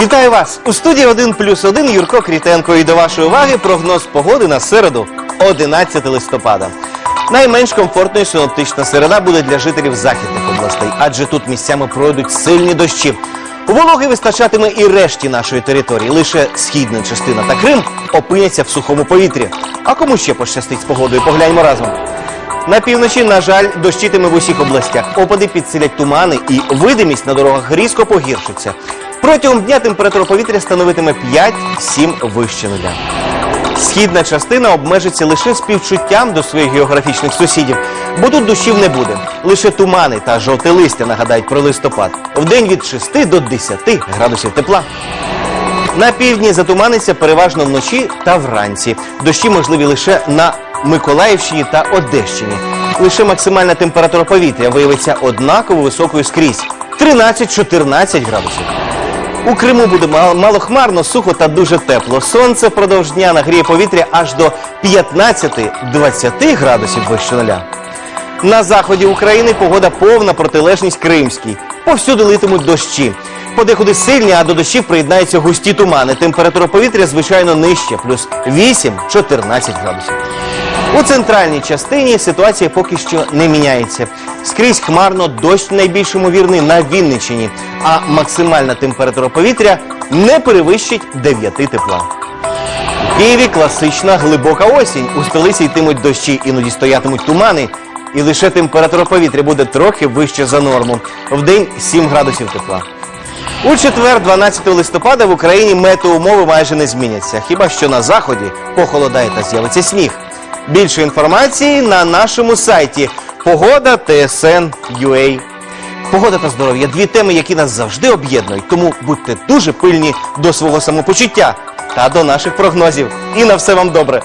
Вітаю вас у студії 1 плюс 1 Юрко Крітенко. І до вашої уваги прогноз погоди на середу, 11 листопада. Найменш комфортною синоптична середа буде для жителів західних областей, адже тут місцями пройдуть сильні дощі. Вологи вистачатиме і решті нашої території. Лише східна частина та Крим опиняться в сухому повітрі. А кому ще пощастить з погодою? Погляньмо разом. На півночі, на жаль, дощитиме в усіх областях. Опади підсилять тумани і видимість на дорогах різко погіршиться. Протягом дня температура повітря становитиме 5-7 вище нуля. Східна частина обмежиться лише співчуттям до своїх географічних сусідів, бо тут дощів не буде. Лише тумани та жовте листя нагадають про листопад. Вдень від 6 до 10 градусів тепла. На півдні затуманиться переважно вночі та вранці. Дощі можливі лише на Миколаївщині та Одещині. Лише максимальна температура повітря виявиться однаково високою скрізь 13-14 градусів. У Криму буде мал- малохмарно, сухо та дуже тепло. Сонце впродовж дня нагріє повітря аж до 15-20 градусів вище нуля. На заході України погода повна протилежність кримській. Повсюди литимуть дощі. Подекуди сильні, а до дощів приєднаються густі тумани. Температура повітря, звичайно, нижча, плюс 8-14 градусів. У центральній частині ситуація поки що не міняється. Скрізь хмарно дощ найбільш ймовірний на Вінниччині, а максимальна температура повітря не перевищить 9 тепла. У Києві класична глибока осінь. У столиці йтимуть дощі, іноді стоятимуть тумани. І лише температура повітря буде трохи вище за норму. Вдень 7 градусів тепла. У четвер, 12 листопада, в Україні метеоумови майже не зміняться. Хіба що на заході похолодає та з'явиться сніг. Більше інформації на нашому сайті Погода ТСН.UA. Погода та здоров'я дві теми, які нас завжди об'єднують. Тому будьте дуже пильні до свого самопочуття та до наших прогнозів. І на все вам добре.